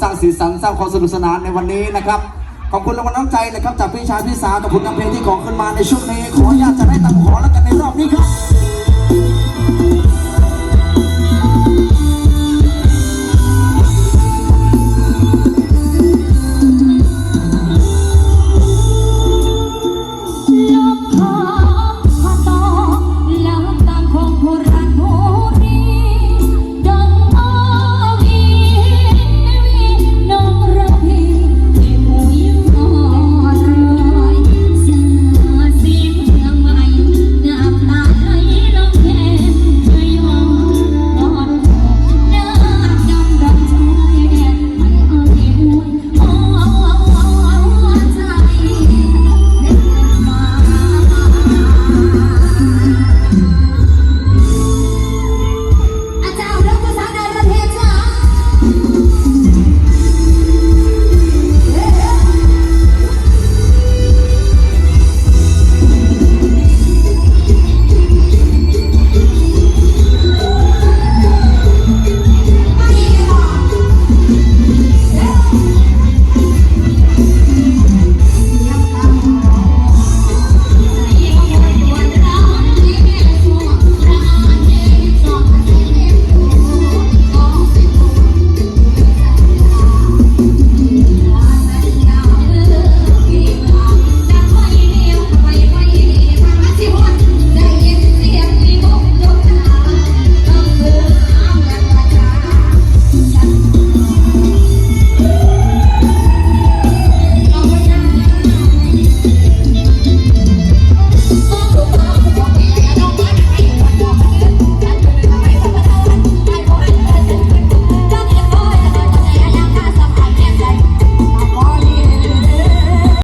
สร้างสีสันสร้างความสนุกสนานในวันนี้นะครับ ขอบคุณรางวัลน้ำใจนะครับจากพี่ชายพี่สาวกับผลงน้ำเพลงที่ขอขึ้นมาในช่วงนี้ ขออนุญาตจะได้ตังขอแล้วกันในรอบนี้ครับ